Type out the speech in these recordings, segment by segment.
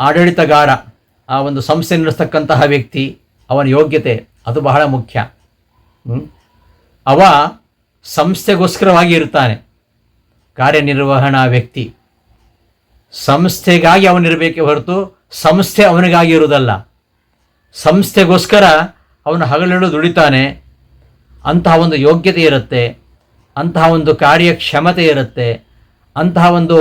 ಆಡಳಿತಗಾರ, ಆ ಒಂದು ಸಂಸ್ಥೆ ನಡೆಸ್ತಕ್ಕಂತಹ ವ್ಯಕ್ತಿ, ಅವನ ಯೋಗ್ಯತೆ ಅದು ಬಹಳ ಮುಖ್ಯ? ಅವ ಸಂಸ್ಥೆಗೋಸ್ಕರವಾಗಿ ಇರ್ತಾನೆ ಕಾರ್ಯನಿರ್ವಹಣಾ ವ್ಯಕ್ತಿ. ಸಂಸ್ಥೆಗಾಗಿ ಅವನಿರಬೇಕೆ ಹೊರತು ಸಂಸ್ಥೆ ಅವನಿಗಾಗಿ ಇರುವುದಲ್ಲ. ಸಂಸ್ಥೆಗೋಸ್ಕರ ಅವನು ಹಗಲಿರುಳು ದುಡಿತಾನೆ. ಅಂತಹ ಒಂದು ಯೋಗ್ಯತೆ ಇರುತ್ತೆ, ಅಂತಹ ಒಂದು ಕಾರ್ಯಕ್ಷಮತೆ ಇರುತ್ತೆ, ಅಂತಹ ಒಂದು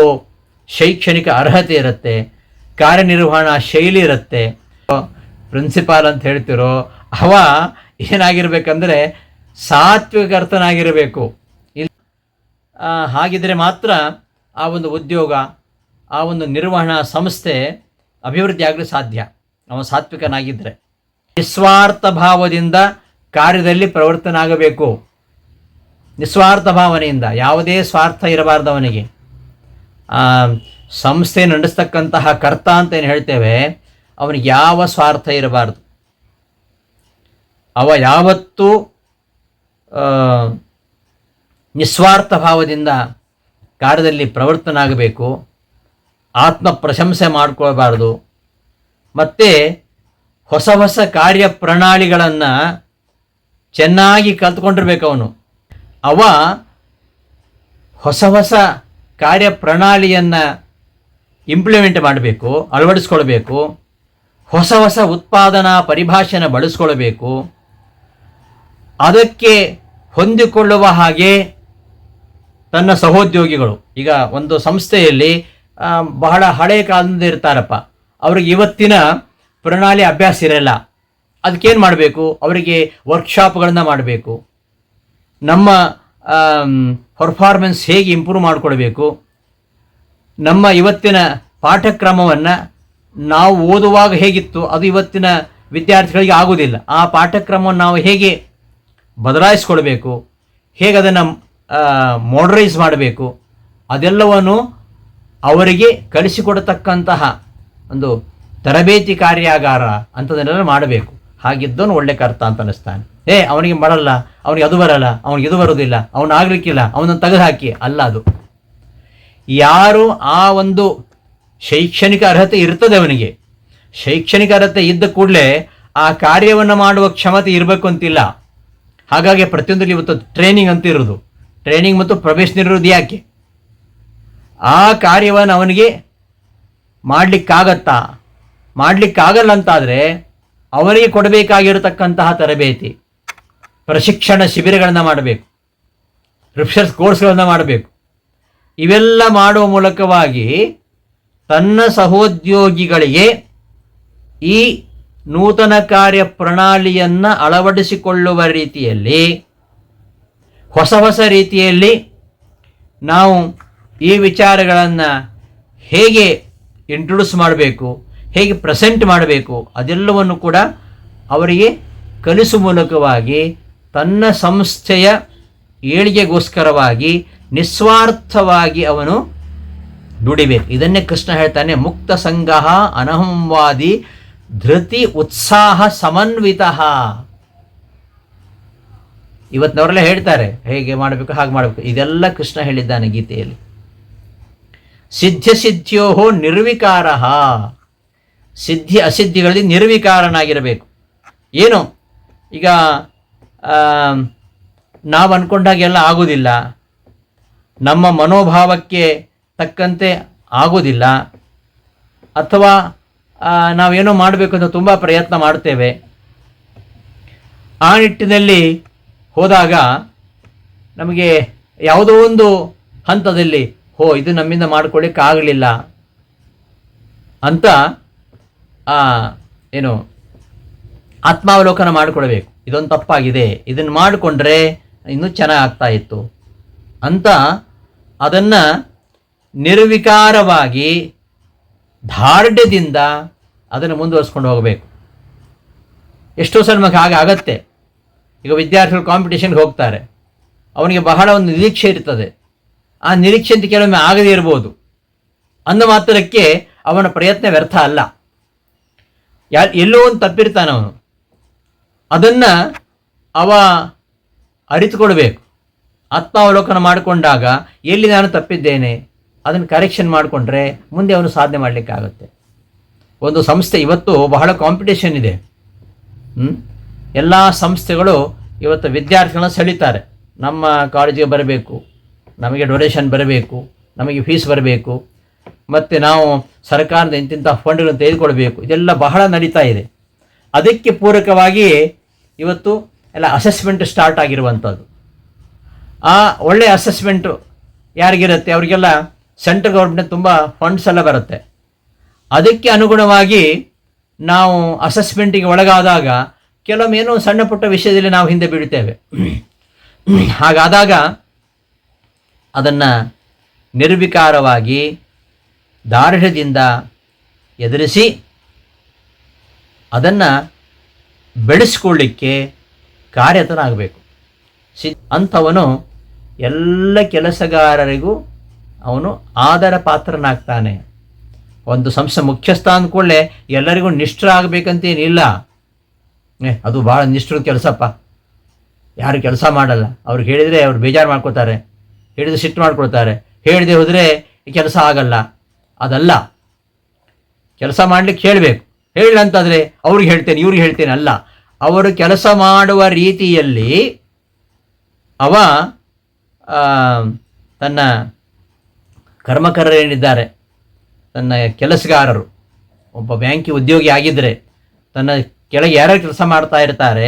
ಶೈಕ್ಷಣಿಕ ಅರ್ಹತೆ ಇರುತ್ತೆ ಕಾರ್ಯನಿರ್ವಹಣಾ ಶೈಲಿ ಇರುತ್ತೆ. ಪ್ರಿನ್ಸಿಪಾಲ್ ಅಂತ ಹೇಳ್ತಿರೋ ಅವ ಏನಾಗಿರ್ಬೇಕಂದ್ರೆ ಸಾತ್ವಿಕರ್ತನಾಗಿರಬೇಕು. ಇಲ್ಲ ಆ, ಹಾಗಿದ್ರೆ ಮಾತ್ರ ಆ ಒಂದು ಉದ್ಯೋಗ ಆ ಒಂದು ನಿರ್ವಹಣಾ ಸಂಸ್ಥೆ ಅಭಿವೃದ್ಧಿ ಆಗಲು ಸಾಧ್ಯ. ಅವ ಸಾತ್ವಿಕನಾಗಿದ್ದರೆ ನಿಸ್ವಾರ್ಥ ಭಾವದಿಂದ ಕಾರ್ಯದಲ್ಲಿ ಪ್ರವರ್ತನಾಗಬೇಕು. ನಿಸ್ವಾರ್ಥ ಭಾವನೆಯಿಂದ ಯಾವುದೇ ಸ್ವಾರ್ಥ ಇರಬಾರ್ದು ಅವನಿಗೆ. ಸಂಸ್ಥೆ ನಡೆಸ್ತಕ್ಕಂತಹ ಕರ್ತ ಅಂತ ಏನು ಹೇಳ್ತೇವೆ ಅವನಿಗೆ ಯಾವ ಸ್ವಾರ್ಥ ಇರಬಾರ್ದು. ಅವ ಯಾವತ್ತೂ ನಿಸ್ವಾರ್ಥ ಭಾವದಿಂದ ಕಾರ್ಯದಲ್ಲಿ ಪ್ರವರ್ತನಾಗಬೇಕು ಆತ್ಮ ಪ್ರಶಂಸೆ ಮಾಡಿಕೊಳ್ಬಾರ್ದು. ಮತ್ತು ಹೊಸ ಹೊಸ ಕಾರ್ಯ ಪ್ರಣಾಳಿಗಳನ್ನು ಚೆನ್ನಾಗಿ ಕಲ್ತ್ಕೊಂಡಿರ್ಬೇಕು ಅವನು. ಅವ ಹೊಸ ಹೊಸ ಕಾರ್ಯ ಪ್ರಣಾಳಿಯನ್ನು ಇಂಪ್ಲಿಮೆಂಟ್ ಮಾಡಬೇಕು, ಅಳವಡಿಸ್ಕೊಳ್ಬೇಕು, ಹೊಸ ಹೊಸ ಉತ್ಪಾದನಾ ಪರಿಭಾಷೆನ ಬಳಸ್ಕೊಳ್ಬೇಕು, ಅದಕ್ಕೆ ಹೊಂದಿಕೊಳ್ಳುವ ಹಾಗೆ ತನ್ನ ಸಹೋದ್ಯೋಗಿಗಳು. ಈಗ ಒಂದು ಸಂಸ್ಥೆಯಲ್ಲಿ ಬಹಳ ಹಳೆ ಕಾಲದಿಂದ ಇರ್ತಾರಪ್ಪ. ಅವ್ರಿಗೆ ಇವತ್ತಿನ ಪ್ರಣಾಳಿ ಅಭ್ಯಾಸ ಇರಲ್ಲ. ಅದಕ್ಕೇನು ಮಾಡಬೇಕು? ಅವರಿಗೆ ವರ್ಕ್ಶಾಪ್ಗಳನ್ನು ಮಾಡಬೇಕು. ನಮ್ಮ ಪರ್ಫಾರ್ಮೆನ್ಸ್ ಹೇಗೆ ಇಂಪ್ರೂವ್ ಮಾಡಿಕೊಳ್ಬೇಕು? ನಮ್ಮ ಇವತ್ತಿನ ಪಾಠಕ್ರಮವನ್ನು ನಾವು ಓದುವಾಗ ಹೇಗಿತ್ತು, ಅದು ಇವತ್ತಿನ ವಿದ್ಯಾರ್ಥಿಗಳಿಗೆ ಆಗುವುದಿಲ್ಲ ಆ ಪಾಠಕ್ರಮವನ್ನು ನಾವು ಹೇಗೆ ಬದಲಾಯಿಸ್ಕೊಳ್ಬೇಕು, ಹೇಗೆ ಅದನ್ನು ಮಾಡರೈಸ್ ಮಾಡಬೇಕು, ಅದೆಲ್ಲವನ್ನು ಅವರಿಗೆ ಕಲಿಸಿಕೊಡತಕ್ಕಂತಹ ಒಂದು ತರಬೇತಿ ಕಾರ್ಯಾಗಾರ ಅಂಥದನ್ನೆಲ್ಲ ಮಾಡಬೇಕು. ಹಾಗಿದ್ದವನು ಒಳ್ಳೆ ಕರ್ತ ಅಂತ ಅನ್ನಿಸ್ತಾನೆ. ಏ, ಅವನಿಗೆ ಮಾಡಲ್ಲ, ಅವನಿಗೆ ಅದು ಬರಲ್ಲ, ಅವನಿಗೆ ಇದು ಬರೋದಿಲ್ಲ ಅವನು ಆಗ್ಲಿಕ್ಕಿಲ್ಲ ಅವನನ್ನು ತೆಗೆದುಹಾಕಿ, ಅಲ್ಲ ಅದು. ಯಾರು ಆ ಒಂದು ಶೈಕ್ಷಣಿಕ ಅರ್ಹತೆ ಇರ್ತದೆ ಅವನಿಗೆ? ಶೈಕ್ಷಣಿಕ ಅರ್ಹತೆ ಇದ್ದ ಕೂಡಲೇ ಆ ಕಾರ್ಯವನ್ನು ಮಾಡುವ ಕ್ಷಮತೆ ಇರಬೇಕು ಅಂತಿಲ್ಲ. ಹಾಗಾಗಿ ಪ್ರತಿಯೊಂದರಲ್ಲಿ ಇವತ್ತು ಟ್ರೈನಿಂಗ್ ಅಂತ ಇರೋದು. ಟ್ರೈನಿಂಗ್ ಮತ್ತು ಪ್ರವೇಶ ಇರೋದು ಯಾಕೆ? ಆ ಕಾರ್ಯವನ್ನು ಅವನಿಗೆ ಮಾಡಲಿಕ್ಕಾಗತ್ತಾ? ಮಾಡಲಿಕ್ಕಾಗಲ್ಲ ಅಂತಾದರೆ ಅವನಿಗೆ ಕೊಡಬೇಕಾಗಿರತಕ್ಕಂತಹ ತರಬೇತಿ, ಪ್ರಶಿಕ್ಷಣ ಶಿಬಿರಗಳನ್ನು ಮಾಡಬೇಕು ರಿಫ್ರೆಶ್ ಕೋರ್ಸ್ಗಳನ್ನು ಮಾಡಬೇಕು. ಇವೆಲ್ಲ ಮಾಡುವ ಮೂಲಕವಾಗಿ ತನ್ನ ಸಹೋದ್ಯೋಗಿಗಳಿಗೆ ಈ ನೂತನ ಕಾರ್ಯ ಪ್ರಣಾಳಿಯನ್ನು ಅಳವಡಿಸಿಕೊಳ್ಳುವ ರೀತಿಯಲ್ಲಿ, ಹೊಸ ಹೊಸ ರೀತಿಯಲ್ಲಿ ನಾವು ಈ ವಿಚಾರಗಳನ್ನು ಹೇಗೆ ಇಂಟ್ರೊಡ್ಯೂಸ್ ಮಾಡಬೇಕು, ಹೇಗೆ ಪ್ರೆಸೆಂಟ್ ಮಾಡಬೇಕು, ಅದೆಲ್ಲವನ್ನು ಕೂಡ ಅವರಿಗೆ ಕಲಿಸುವ ಮೂಲಕವಾಗಿ ತನ್ನ ಸಂಸ್ಥೆಯ ಏಳಿಗೆಗೋಸ್ಕರವಾಗಿ ನಿಸ್ವಾರ್ಥವಾಗಿ ಅವನು ದುಡಿಬೇಕು. ಇದನ್ನೇ ಕೃಷ್ಣ ಹೇಳ್ತಾನೆ, ಮುಕ್ತ ಸಂಗಹ ಅನಹಂವಾದಿ ಧೃತಿ ಉತ್ಸಾಹ ಸಮನ್ವಿತ. ಇವತ್ತಿನವರೆಲ್ಲ ಹೇಳ್ತಾರೆ, ಹೇಗೆ ಮಾಡಬೇಕು, ಹಾಗೆ ಮಾಡಬೇಕು. ಇದೆಲ್ಲ ಕೃಷ್ಣ ಹೇಳಿದ್ದಾನೆ ಗೀತೆಯಲ್ಲಿ. ಸಿದ್ಧ ಸಿದ್ಧಿಯೋಹೋ ನಿರ್ವಿಕಾರ. ಸಿದ್ಧಿ ಅಸಿದ್ಧಿಗಳಲ್ಲಿ ನಿರ್ವಿಕಾರನಾಗಿರಬೇಕು. ಏನು? ಈಗ ನಾವು ಅಂದ್ಕೊಂಡಾಗೆಲ್ಲ ಆಗೋದಿಲ್ಲ. ನಮ್ಮ ಮನೋಭಾವಕ್ಕೆ ತಕ್ಕಂತೆ ಆಗೋದಿಲ್ಲ. ಅಥವಾ ನಾವೇನೋ ಮಾಡಬೇಕು ಅಂತ ತುಂಬ ಪ್ರಯತ್ನ ಮಾಡ್ತೇವೆ. ಆ ನಿಟ್ಟಿನಲ್ಲಿ ಹೋದಾಗ ನಮಗೆ ಯಾವುದೋ ಒಂದು ಹಂತದಲ್ಲಿ, ಹೋ, ಇದು ನಮ್ಮಿಂದ ಮಾಡ್ಕೊಳ್ಳಿಕ್ಕೆ ಆಗಲಿಲ್ಲ ಅಂತ ಏನು, ಆತ್ಮಾವಲೋಕನ ಮಾಡಿಕೊಳ್ಬೇಕು. ಇದೊಂದು ತಪ್ಪಾಗಿದೆ. ಇದನ್ನು ಮಾಡಿಕೊಂಡ್ರೆ ಇನ್ನೂ ಚೆನ್ನಾಗಿ ಆಗ್ತಾ ಇತ್ತು ಅಂತ ಅದನ್ನು ನಿರ್ವಿಕಾರವಾಗಿ ದಾರ್ಢ್ಯದಿಂದ ಅದನ್ನು ಮುಂದುವರಿಸ್ಕೊಂಡು ಹೋಗಬೇಕು. ಎಷ್ಟೋ ಸಲ ನಮಗೆ ಹಾಗೆ ಆಗತ್ತೆ. ಈಗ ವಿದ್ಯಾರ್ಥಿಗಳು ಕಾಂಪಿಟೇಷನ್ಗೆ ಹೋಗ್ತಾರೆ. ಅವನಿಗೆ ಬಹಳ ಒಂದು ನಿರೀಕ್ಷೆ ಇರ್ತದೆ. ಆ ನಿರೀಕ್ಷೆ ಅಂತ ಕೆಲವೊಮ್ಮೆ ಆಗದೇ ಇರ್ಬೋದು. ಅಂದ ಮಾತ್ರಕ್ಕೆ ಅವನ ಪ್ರಯತ್ನ ವ್ಯರ್ಥ ಅಲ್ಲ. ಯಾ ಎಲ್ಲೋ ಒಂದು ತಪ್ಪಿರ್ತಾನವನು ಅದನ್ನು ಅವ ಅರಿತುಕೊಳ್ಬೇಕು. ಆತ್ಮಾವಲೋಕನ ಮಾಡಿಕೊಂಡಾಗ ಎಲ್ಲಿ ನಾನು ತಪ್ಪಿದ್ದೇನೆ, ಅದನ್ನು ಕರೆಕ್ಷನ್ ಮಾಡಿಕೊಂಡ್ರೆ ಮುಂದೆ ಅವನು ಸಾಧನೆ ಮಾಡಲಿಕ್ಕಾಗುತ್ತೆ. ಒಂದು ಸಂಸ್ಥೆ ಇವತ್ತು ಬಹಳ ಕಾಂಪಿಟೇಷನ್ ಇದೆ. ಎಲ್ಲ ಸಂಸ್ಥೆಗಳು ಇವತ್ತು ವಿದ್ಯಾರ್ಥಿಗಳನ್ನ ಸೆಳೀತಾರೆ. ನಮ್ಮ ಕಾಲೇಜಿಗೆ ಬರಬೇಕು, ನಮಗೆ ಡೊನೇಷನ್ ಬರಬೇಕು, ನಮಗೆ ಫೀಸ್ ಬರಬೇಕು, ಮತ್ತು ನಾವು ಸರ್ಕಾರದ ಇಂತಿಂಥ ಫಂಡ್ಗಳನ್ನು ತೆಗೆದುಕೊಳ್ಬೇಕು. ಇದೆಲ್ಲ ಬಹಳ ನಡೀತಾ ಇದೆ. ಅದಕ್ಕೆ ಪೂರಕವಾಗಿ ಇವತ್ತು ಎಲ್ಲ ಅಸೆಸ್ಮೆಂಟ್ ಸ್ಟಾರ್ಟ್ ಆಗಿರುವಂಥದ್ದು ಆ ಒಳ್ಳೆಯ ಅಸೆಸ್ಮೆಂಟು ಯಾರಿಗಿರುತ್ತೆ? ಅವರಿಗೆಲ್ಲ ಸೆಂಟ್ರಲ್ ಗೌರ್ಮೆಂಟ್ ತುಂಬ ಫಂಡ್ಸ್ ಎಲ್ಲ ಬರುತ್ತೆ. ಅದಕ್ಕೆ ಅನುಗುಣವಾಗಿ ನಾವು ಅಸೆಸ್ಮೆಂಟಿಗೆ ಒಳಗಾದಾಗ ಕೆಲವೊಮ್ಮೆ ಏನೋ ಸಣ್ಣ ಪುಟ್ಟ ವಿಷಯದಲ್ಲಿ ನಾವು ಹಿಂದೆ ಬೀಳ್ತೇವೆ. ಹಾಗಾದಾಗ ಅದನ್ನು ನಿರ್ವಿಕಾರವಾಗಿ ದಾರ್ಢ್ಯದಿಂದ ಎದುರಿಸಿ ಅದನ್ನು ಬೆಳೆಸ್ಕೊಳ್ಳಿಕ್ಕೆ ಕಾರ್ಯತನಾಗಬೇಕು ಸಿ ಅಂಥವನು ಎಲ್ಲ ಕೆಲಸಗಾರರಿಗೂ ಅವನು ಆದರ ಪಾತ್ರನಾಗ್ತಾನೆ ಒಂದು ಸಂಸ್ಥೆ ಮುಖ್ಯಸ್ಥ ಅಂದ್ಕೊಳ್ಳೆ ಎಲ್ಲರಿಗೂ ನಿಷ್ಠರ ಆಗಬೇಕಂತೇನಿಲ್ಲ ಏ, ಅದು ಭಾಳ ನಿಷ್ಠರ ಕೆಲಸಪ್ಪ. ಯಾರು ಕೆಲಸ ಮಾಡಲ್ಲ. ಅವ್ರಿಗೆ ಹೇಳಿದರೆ ಅವ್ರು ಬೇಜಾರು ಮಾಡ್ಕೋತಾರೆ ಹೇಳಿದ್ರೆ ಸಿಟ್ಟು ಮಾಡ್ಕೊಳ್ತಾರೆ. ಹೇಳಿದೆ ಹೋದರೆ ಕೆಲಸ ಆಗಲ್ಲ. ಅದಲ್ಲ. ಕೆಲಸ ಮಾಡಲಿಕ್ಕೆ ಹೇಳಬೇಕು. ಹೇಳಿಲ್ಲ ಅಂತಂದರೆ ಅವ್ರಿಗೆ ಹೇಳ್ತೇನೆ, ಇವ್ರಿಗೆ ಹೇಳ್ತೇನೆ ಅಲ್ಲ. ಅವರು ಕೆಲಸ ಮಾಡುವ ರೀತಿಯಲ್ಲಿ ಅವ ತನ್ನ ಕರ್ಮಕರರೇನಿದ್ದಾರೆ, ತನ್ನ ಕೆಲಸಗಾರರು, ಒಬ್ಬ ಬ್ಯಾಂಕಿ ಉದ್ಯೋಗಿ ಆಗಿದ್ದರೆ ತನ್ನ ಕೆಳಗೆ ಯಾರು ಕೆಲಸ ಮಾಡ್ತಾ ಇರ್ತಾರೆ,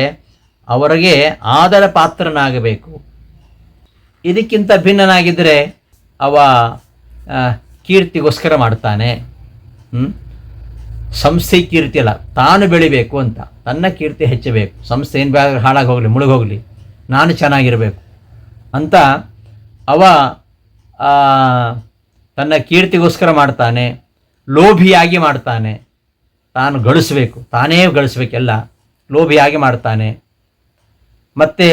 ಅವರಿಗೆ ಆದರ ಪಾತ್ರನಾಗಬೇಕು. ಇದಕ್ಕಿಂತ ಭಿನ್ನನಾಗಿದ್ದರೆ ಅವ ಕೀರ್ತಿಗೋಸ್ಕರ ಮಾಡ್ತಾನೆ? ಸಂಸ್ಥೆ ಕೀರ್ತಿ ಅಲ್ಲ, ತಾನು ಬೆಳಿಬೇಕು ಅಂತ, ತನ್ನ ಕೀರ್ತಿ ಹೆಚ್ಚಬೇಕು. ಸಂಸ್ಥೆ ಏನು ಹಾಳಾಗಿ ಹೋಗಲಿ ಮುಳುಗೋಗಲಿ ನಾನು ಚೆನ್ನಾಗಿರಬೇಕು. ಅಂತ ಅವ ತನ್ನ ಕೀರ್ತಿಗೋಸ್ಕರ ಮಾಡ್ತಾನೆ, ಲೋಭಿಯಾಗಿ ಮಾಡ್ತಾನೆ. ತಾನು ಗಳಿಸ್ಬೇಕು, ತಾನೇ ಗಳಿಸ್ಬೇಕೆಲ್ಲ, ಲೋಭಿಯಾಗಿ ಮಾಡ್ತಾನೆ. ಮತ್ತು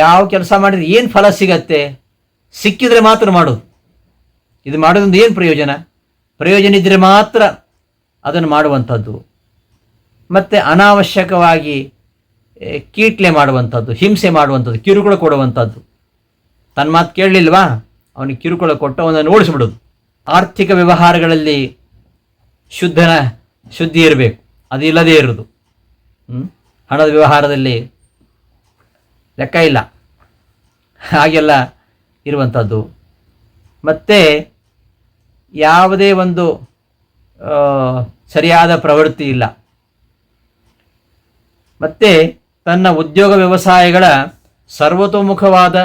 ಯಾವ ಕೆಲಸ ಮಾಡಿದ್ರೆ ಏನು ಫಲ ಸಿಗತ್ತೆ? ಸಿಕ್ಕಿದ್ರೆ ಮಾತ್ರ ಮಾಡೋದು. ಇದು ಮಾಡೋದ್ರಿಂದ ಏನು ಪ್ರಯೋಜನ? ಪ್ರಯೋಜನ ಇದ್ದರೆ ಮಾತ್ರ ಅದನ್ನು ಮಾಡುವಂಥದ್ದು. ಮತ್ತು ಅನಾವಶ್ಯಕವಾಗಿ ಕೀಟ್ಲೆ ಮಾಡುವಂಥದ್ದು, ಹಿಂಸೆ ಮಾಡುವಂಥದ್ದು, ಕಿರುಕುಳ ಕೊಡುವಂಥದ್ದು. ತನ್ನ ಮಾತು ಕೇಳಲಿಲ್ವಾ? ಅವನಿಗೆ ಕಿರುಕುಳ ಕೊಟ್ಟು ಅವನನ್ನು ಓಡಿಸ್ಬಿಡೋದು. ಆರ್ಥಿಕ ವ್ಯವಹಾರಗಳಲ್ಲಿ ಶುದ್ಧನ ಶುದ್ಧಿ ಇರಬೇಕು. ಅದು ಇಲ್ಲದೇ ಇರೋದು? ಹಣದ ವ್ಯವಹಾರದಲ್ಲಿ ಲೆಕ್ಕ ಇಲ್ಲ. ಹಾಗೆಲ್ಲ ಇರುವಂಥದ್ದು. ಮತ್ತು ಯಾವುದೇ ಒಂದು ಸರಿಯಾದ ಪ್ರವೃತ್ತಿ ಇಲ್ಲ. ಮತ್ತು ತನ್ನ ಉದ್ಯೋಗ ವ್ಯವಸಾಯಗಳ ಸರ್ವತೋಮುಖವಾದ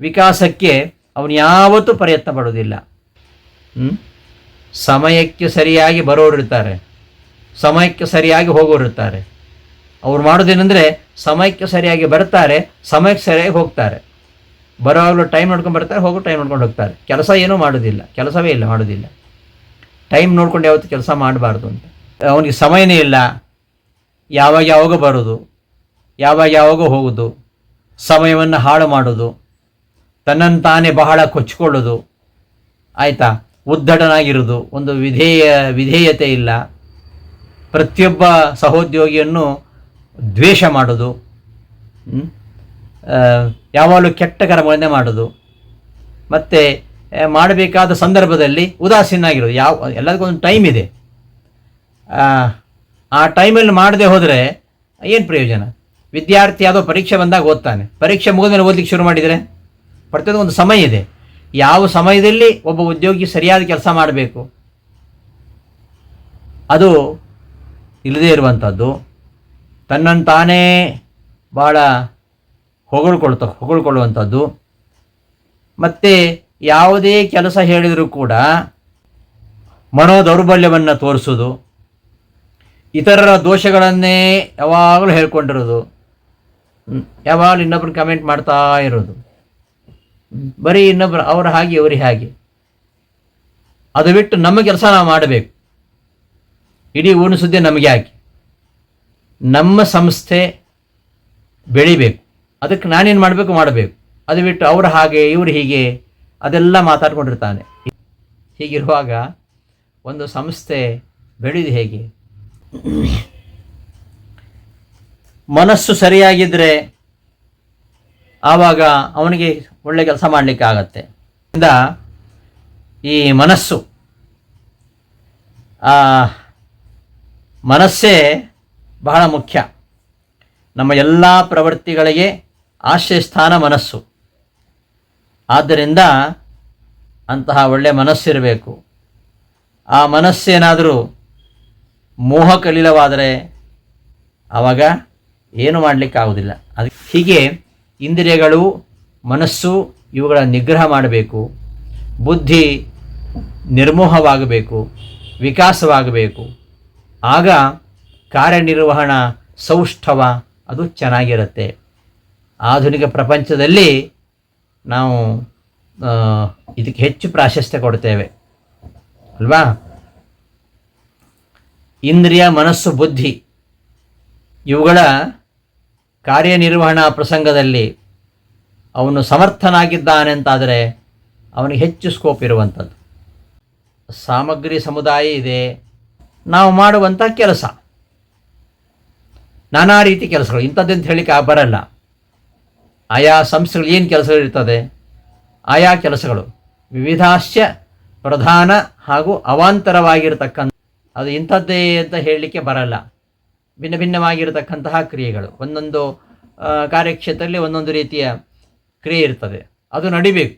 ವಿಕಾಸಕ್ಕೆ ಅವನು ಯಾವತ್ತೂ ಪ್ರಯತ್ನ ಪಡೋದಿಲ್ಲ? ಸಮಯಕ್ಕೆ ಸರಿಯಾಗಿ ಬರೋರಿರ್ತಾರೆ. ಸಮಯಕ್ಕೆ ಸರಿಯಾಗಿ ಹೋಗೋರಿರ್ತಾರೆ. ಅವ್ರು ಮಾಡೋದೇನೆಂದರೆ ಸಮಯಕ್ಕೆ ಸರಿಯಾಗಿ ಬರ್ತಾರೆ, ಸಮಯಕ್ಕೆ ಸರಿಯಾಗಿ ಹೋಗ್ತಾರೆ. ಬರೋವಾಗಲೂ ಟೈಮ್ ನೋಡ್ಕೊಂಡು ಬರ್ತಾರೆ ಹೋಗೋ ಟೈಮ್ ನೋಡ್ಕೊಂಡು ಹೋಗ್ತಾರೆ. ಕೆಲಸ ಏನೂ ಮಾಡೋದಿಲ್ಲ, ಕೆಲಸವೇ ಇಲ್ಲ, ಮಾಡೋದಿಲ್ಲ. ಟೈಮ್ ನೋಡ್ಕೊಂಡು ಯಾವತ್ತು ಕೆಲಸ ಮಾಡಬಾರ್ದು ಅಂತ. ಅವನಿಗೆ ಸಮಯನೇ ಇಲ್ಲ, ಯಾವಾಗ ಯಾವಾಗ ಬರೋದು ಯಾವಾಗ ಯಾವಾಗ ಹೋಗೋದು, ಸಮಯವನ್ನು ಹಾಳು ಮಾಡೋದು ತನ್ನನ್ನು ತಾನೇ ಬಹಳ ಕೊಚ್ಕೊಳ್ಳೋದು ಆಯಿತಾ? ಉದ್ದಟನಾಗಿರೋದು ಒಂದು ವಿಧೇಯ, ವಿಧೇಯತೆ ಇಲ್ಲ. ಪ್ರತಿಯೊಬ್ಬ ಸಹೋದ್ಯೋಗಿಯನ್ನು ದ್ವೇಷ ಮಾಡೋದು ಯಾವಾಗಲೂ ಕೆಟ್ಟ ಕರ್ಮಗಳನ್ನೇ ಮಾಡೋದು. ಮತ್ತು ಮಾಡಬೇಕಾದ ಸಂದರ್ಭದಲ್ಲಿ ಉದಾಸೀನಾಗಿರೋದು. ಯಾವ, ಎಲ್ಲದಕ್ಕೂ ಒಂದು ಟೈಮ್ ಇದೆ. ಆ ಟೈಮಲ್ಲಿ ಮಾಡದೆ ಹೋದರೆ ಏನು ಪ್ರಯೋಜನ? ವಿದ್ಯಾರ್ಥಿ ಯಾವುದೋ ಪರೀಕ್ಷೆ ಬಂದಾಗ ಓದ್ತಾನೆ. ಪರೀಕ್ಷೆ ಮುಗಿದ ಮೇಲೆ ಓದಲಿಕ್ಕೆ ಶುರು ಮಾಡಿದರೆ? ಪ್ರತಿಯೊಂದು ಒಂದು ಸಮಯ ಇದೆ. ಯಾವ ಸಮಯದಲ್ಲಿ ಒಬ್ಬ ಉದ್ಯೋಗಿ ಸರಿಯಾದ ಕೆಲಸ ಮಾಡಬೇಕು? ಅದು ಇಲ್ಲದೇ ಇರುವಂಥದ್ದು. ತನ್ನನ್ನು ತಾನೇ ಭಾಳ ಹೊಗಳ್ಕೊಳ್ತ, ಹೊಗಳ್ಕೊಳ್ಳುವಂಥದ್ದು. ಮತ್ತು ಯಾವುದೇ ಕೆಲಸ ಹೇಳಿದರೂ ಕೂಡ ಮನೋ ದೌರ್ಬಲ್ಯವನ್ನು ತೋರಿಸೋದು ಇತರರ ದೋಷಗಳನ್ನೇ ಯಾವಾಗಲೂ ಹೇಳ್ಕೊಂಡಿರೋದು ಯಾವಾಗಲೂ ಇನ್ನೊಬ್ರು ಕಮೆಂಟ್ ಮಾಡ್ತಾ ಇರೋದು. ಬರೀ ಇನ್ನೊಬ್ರು ಅವ್ರ ಹಾಗೆ ಇವ್ರಿಗೆ ಹಾಗೆ. ಅದು ಬಿಟ್ಟು ನಮ್ಮ ಕೆಲಸ ನಾವು ಮಾಡಬೇಕು. ಇಡೀ ಊರಿನ ಸುದ್ದಿ ನಮಗೆ ಹಾಕಿ. ನಮ್ಮ ಸಂಸ್ಥೆ ಬೆಳಿಬೇಕು. ಅದಕ್ಕೆ ನಾನೇನು ಮಾಡಬೇಕು ಮಾಡಬೇಕು. ಅದು ಬಿಟ್ಟು ಅವ್ರು ಹಾಗೆ, ಇವ್ರು ಹೀಗೆ, ಅದೆಲ್ಲ ಮಾತಾಡ್ಕೊಂಡಿರ್ತಾನೆ. ಹೀಗಿರುವಾಗ ಒಂದು ಸಂಸ್ಥೆ ಬೆಳೆದು ಹೇಗೆ? ಮನಸ್ಸು ಸರಿಯಾಗಿದ್ದರೆ ಆವಾಗ ಅವನಿಗೆ ಒಳ್ಳೆ ಕೆಲಸ ಮಾಡಲಿಕ್ಕೆ ಆಗತ್ತೆ. ಇಂದ ಈ ಮನಸ್ಸು ಮನಸ್ಸೇ ಬಹಳ ಮುಖ್ಯ. ನಮ್ಮ ಎಲ್ಲ ಪ್ರವೃತ್ತಿಗಳಿಗೆ ಆಶ್ರಯಸ್ಥಾನ ಮನಸ್ಸು. ಆದ್ದರಿಂದ ಅಂತಹ ಒಳ್ಳೆಯ ಮನಸ್ಸಿರಬೇಕು. ಆ ಮನಸ್ಸೇನಾದರೂ ಮೋಹ ಕಲೀಲವಾದರೆ ಆವಾಗ ಏನು ಮಾಡಲಿಕ್ಕಾಗೋದಿಲ್ಲ ಅದು ಹೀಗೆ ಇಂದ್ರಿಯಗಳು, ಮನಸ್ಸು ಇವುಗಳ ನಿಗ್ರಹ ಮಾಡಬೇಕು. ಬುದ್ಧಿ ನಿರ್ಮೋಹವಾಗಬೇಕು, ವಿಕಾಸವಾಗಬೇಕು. ಆಗ ಕಾರ್ಯನಿರ್ವಹಣ ಸೌಷ್ಠವ ಅದು ಚೆನ್ನಾಗಿರುತ್ತೆ. ಆಧುನಿಕ ಪ್ರಪಂಚದಲ್ಲಿ ನಾವು ಇದಕ್ಕೆ ಹೆಚ್ಚು ಪ್ರಾಶಸ್ತ್ಯ ಕೊಡ್ತೇವೆ. ಅಲ್ವಾ? ಇಂದ್ರಿಯ, ಮನಸ್ಸು, ಬುದ್ಧಿ ಇವುಗಳ ಕಾರ್ಯನಿರ್ವಹಣಾ ಪ್ರಸಂಗದಲ್ಲಿ ಅವನು ಸಮರ್ಥನಾಗಿದ್ದಾನೆ ಅಂತಾದರೆ ಅವನಿಗೆ ಹೆಚ್ಚು ಸ್ಕೋಪ್ ಇರುವಂಥದ್ದು. ಸಾಮಗ್ರಿ ಸಮುದಾಯ ಇದೆ. ನಾವು ಮಾಡುವಂಥ ಕೆಲಸ. ನಾನಾ ರೀತಿ ಕೆಲಸಗಳು. ಇಂಥದ್ದೆಂತ ಹೇಳಲಿಕ್ಕೆ ಆ- ಬರಲ್ಲ. ಆಯಾ ಸಂಸ್ಥೆಗಳು ಏನು ಕೆಲಸಗಳು ಇರ್ತದೆ ಆಯಾ ಕೆಲಸಗಳು. ವಿವಿಧಾಶ್ಚ ಪ್ರಧಾನ ಹಾಗೂ ಅವಾಂತರವಾಗಿರ್ತಕ್ಕಂಥ ಅದು ಇಂಥದ್ದೇ ಅಂತ ಹೇಳಲಿಕ್ಕೆ ಬರಲ್ಲ. ಭಿನ್ನ ಭಿನ್ನವಾಗಿರತಕ್ಕಂತಹ ಕ್ರಿಯೆಗಳು. ಒಂದೊಂದು ಕಾರ್ಯಕ್ಷೇತ್ರದಲ್ಲಿ ಒಂದೊಂದು ರೀತಿಯ ಕ್ರಿಯೆ ಇರ್ತದೆ. ಅದು ನಡಿಬೇಕು.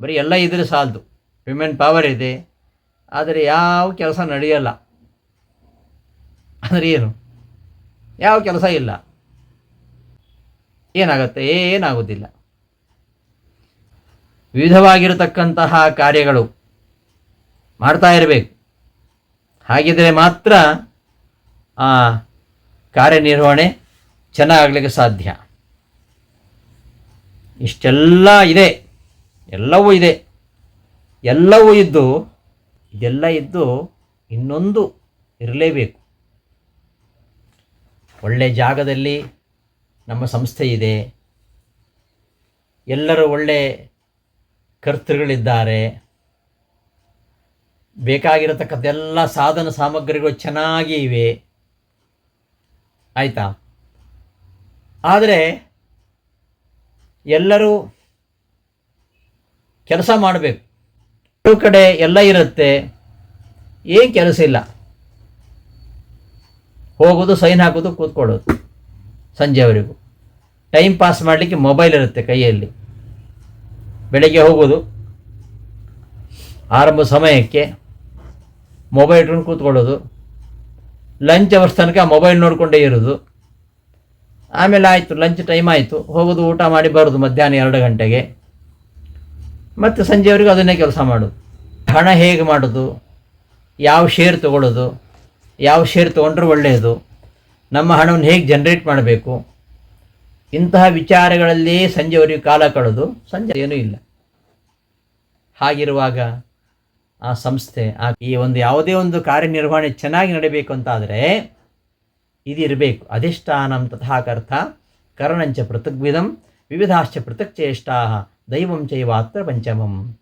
ಬರೀ ಎಲ್ಲ ಇದ್ರೆ ಸಾಲದು. ವಿಮೆನ್ ಪವರ್ ಇದೆ. ಆದರೆ ಯಾವ ಕೆಲಸ ನಡೆಯಲ್ಲ. ಅಂದರೆ ಏನು? ಯಾವ ಕೆಲಸ ಇಲ್ಲ. ಏನಾಗುತ್ತೆ? ಏನಾಗೋದಿಲ್ಲ ವಿವಿಧವಾಗಿರತಕ್ಕಂತಹ ಕಾರ್ಯಗಳು ಮಾಡ್ತಾ ಇರಬೇಕು. ಹಾಗಿದ್ರೆ ಮಾತ್ರ ಕಾರ್ಯನಿರ್ವಹಣೆ ಚೆನ್ನಾಗಲಿಕ್ಕೆ ಸಾಧ್ಯ. ಇಷ್ಟೆಲ್ಲ ಇದೆ, ಎಲ್ಲವೂ ಇದೆ. ಎಲ್ಲವೂ ಇದ್ದು, ಇದೆಲ್ಲ ಇದ್ದು ಇನ್ನೊಂದು ಇರಲೇಬೇಕು. ಒಳ್ಳೆ ಜಾಗದಲ್ಲಿ ನಮ್ಮ ಸಂಸ್ಥೆ ಇದೆ. ಎಲ್ಲರೂ ಒಳ್ಳೆ ಕರ್ತೃಗಳಿದ್ದಾರೆ. ಬೇಕಾಗಿರತಕ್ಕದ್ದೆಲ್ಲ ಸಾಧನ ಸಾಮಗ್ರಿಗಳು ಚೆನ್ನಾಗಿ ಇವೆ. ಆಯಿತಾ? ಆದರೆ ಎಲ್ಲರೂ ಕೆಲಸ ಮಾಡಬೇಕು. ಕೆಲವು ಕಡೆ ಎಲ್ಲ ಇರುತ್ತೆ, ಏನು ಕೆಲಸ ಇಲ್ಲ. ಹೋಗೋದು, ಸೈನ್ ಹಾಕೋದು, ಕೂತ್ಕೊಳ್ಳೋದು ಸಂಜೆವರೆಗೂ ಟೈಮ್ ಪಾಸ್ ಮಾಡಲಿಕ್ಕೆ ಮೊಬೈಲ್ ಇರುತ್ತೆ ಕೈಯಲ್ಲಿ. ಬೆಳಗ್ಗೆ ಹೋಗೋದು, ಆರಂಭ ಸಮಯಕ್ಕೆ ಮೊಬೈಲ್ ಇಟ್ಕೊಂಡು ಕೂತ್ಕೊಳ್ಳೋದು. ಲಂಚ್ ಅವರ್ಸ್ ತನಕ ಮೊಬೈಲ್ ನೋಡಿಕೊಂಡೇ ಇರೋದು. ಆಮೇಲೆ ಆಯಿತು ಲಂಚ್ ಟೈಮ್ ಆಯಿತು. ಹೋಗೋದು, ಊಟ ಮಾಡಿ ಬರೋದು ಮಧ್ಯಾಹ್ನ ಎರಡು ಗಂಟೆಗೆ. ಮತ್ತು ಸಂಜೆವರೆಗೂ ಅದನ್ನೇ ಕೆಲಸ ಮಾಡೋದು. ಹಣ ಹೇಗೆ ಮಾಡೋದು? ಯಾವ ಶೇರ್ ತೊಗೊಳ್ಳೋದು ಯಾವ ಶೇರ್ ತೊಗೊಂಡ್ರೆ ಒಳ್ಳೆಯದು? ನಮ್ಮ ಹಣವನ್ನು ಹೇಗೆ ಜನ್ರೇಟ್ ಮಾಡಬೇಕು? ಇಂತಹ ವಿಚಾರಗಳಲ್ಲಿ ಸಂಜೆವರೆಗೂ ಕಾಲ ಕಳೆದು ಸಂಜೆ ಏನೂ ಇಲ್ಲ. ಹಾಗಿರುವಾಗ ಆ ಸಂಸ್ಥೆ, ಆ ಈ ಒಂದು ಯಾವುದೇ ಒಂದು ಕಾರ್ಯನಿರ್ವಹಣೆ ಚೆನ್ನಾಗಿ ನಡೀಬೇಕು ಅಂತಾದರೆ ಇದಿರಬೇಕು. ಅಧಿಷ್ಠಾನಂ ತಥಾಕರ್ಥ ಕರಣಂಚ ಪೃಥಗ್ವಿಧಂ ವಿವಿಧಾಶ್ಚ ಪೃಥಕ್ ಚೇಷ್ಟಾ ದೈವಂ ಚೈವಾತ್ರ ಪಂಚಮಂ.